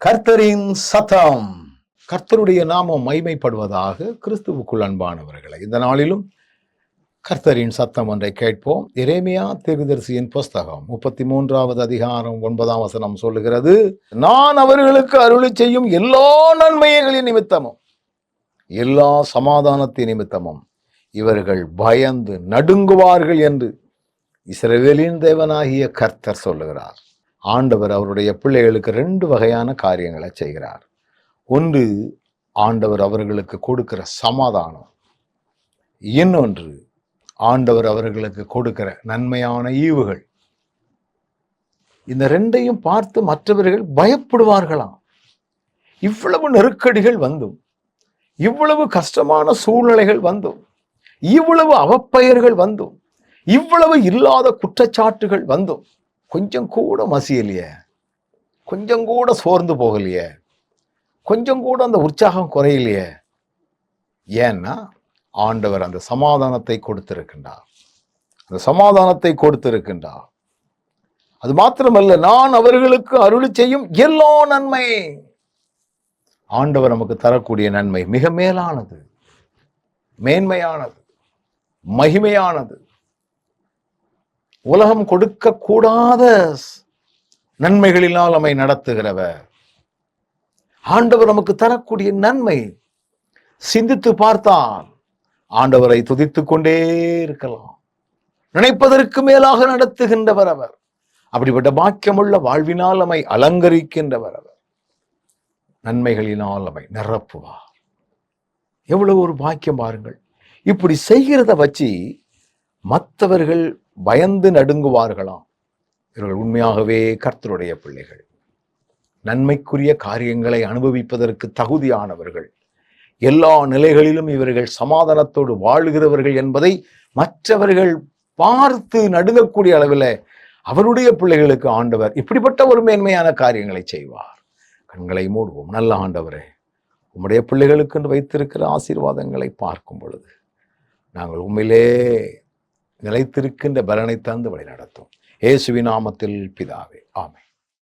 கர்த்தரின் சத்தம் கர்த்தருடைய நாமம் மைமைப்படுவதாக கிறிஸ்துவுக்குள் அன்பானவர்களை இந்த நாளிலும் கர்த்தரின் சத்தம் ஒன்றை கேட்போம். எரேமியா திருதரிசியின் புஸ்தகம் முப்பத்தி மூன்றாவது அதிகாரம் ஒன்பதாம் வசனம் சொல்லுகிறது நான் அவர்களுக்கு அருளி செய்யும் எல்லா நன்மைகளின் நிமித்தமும் எல்லா சமாதானத்தின் நிமித்தமும் இவர்கள் பயந்து நடுங்குவார்கள் என்று இஸ்ரேலின் தேவனாகிய கர்த்தர் சொல்லுகிறார். ஆண்டவர் அவருடைய பிள்ளைகளுக்கு ரெண்டு வகையான காரியங்களை செய்கிறார். ஒன்று ஆண்டவர் அவர்களுக்கு கொடுக்கிற சமாதானம். இன்னொன்று ஆண்டவர் அவர்களுக்கு கொடுக்கிற நன்மையான ஈவுகள். இந்த ரெண்டையும் பார்த்து மற்றவர்கள் பயப்படுவார்களாம். இவ்வளவு நெருக்கடிகள் வந்தும் இவ்வளவு கஷ்டமான சூழ்நிலைகள் வந்தும் இவ்வளவு அவப்பெயர்கள் வந்தும் இவ்வளவு இல்லாத குற்றச்சாட்டுகள் வந்தும் கொஞ்சம் கூட மசியலையே. கொஞ்சம் கூட சோர்ந்து போகலையே. கொஞ்சம் கூட அந்த உற்சாகம் குறையலையே. ஏன்னா ஆண்டவர் அந்த சமாதானத்தை கொடுத்திருக்கின்றார். அந்த சமாதானத்தை கொடுத்திருக்கின்றார். அது மாத்திரமல்ல நான் அவர்களுக்கு அருள் செய்யும் எல்லா நன்மை. ஆண்டவர் நமக்கு தரக்கூடிய நன்மை மிக மேலானது. மேன்மையானது. மகிமையானது. உலகம் கொடுக்க கூடாத நன்மைகளினால் நம்மை நடத்துகிறவர். ஆண்டவர் நமக்கு தரக்கூடிய நன்மை. சிந்தித்து பார்த்தால் ஆண்டவரை துதித்துக் கொண்டே இருக்கலாம். நினைப்பதற்கு மேலாக நடத்துகின்றவர் அவர். அப்படிப்பட்ட பாக்கியமுள்ள வாழ்வினால் நம்மை அலங்கரிக்கின்றவர் அவர். நன்மைகளினால் நம்மை நிரப்புவார். எவ்வளவு ஒரு பாக்கியம் பாருங்கள். இப்படி செய்கிறத வச்சு மற்றவர்கள் பயந்து நடுங்குவார்களாம். இவர்கள் உண்மையாகவே கர்த்தருடைய பிள்ளைகள். நன்மைக்குரிய காரியங்களை அனுபவிப்பதற்கு தகுதியானவர்கள். எல்லா நிலைகளிலும் இவர்கள் சமாதானத்தோடு வாழுகிறவர்கள் என்பதை மற்றவர்கள் பார்த்து நடுங்கக்கூடிய அளவில் அவருடைய பிள்ளைகளுக்கு ஆண்டவர் இப்படிப்பட்ட ஒரு மேன்மையான காரியங்களை செய்வார். கண்களை மூடுவோம். நல்ல ஆண்டவரே உம்முடைய பிள்ளைகளுக்கு வைத்திருக்கிற ஆசீர்வாதங்களை பார்க்கும் பொழுது நாங்கள் உண்மையிலே நிலைத்திருக்கின்ற பலனை தந்து வழி நடத்தும் நாமத்தில் பிதாவே. ஆமை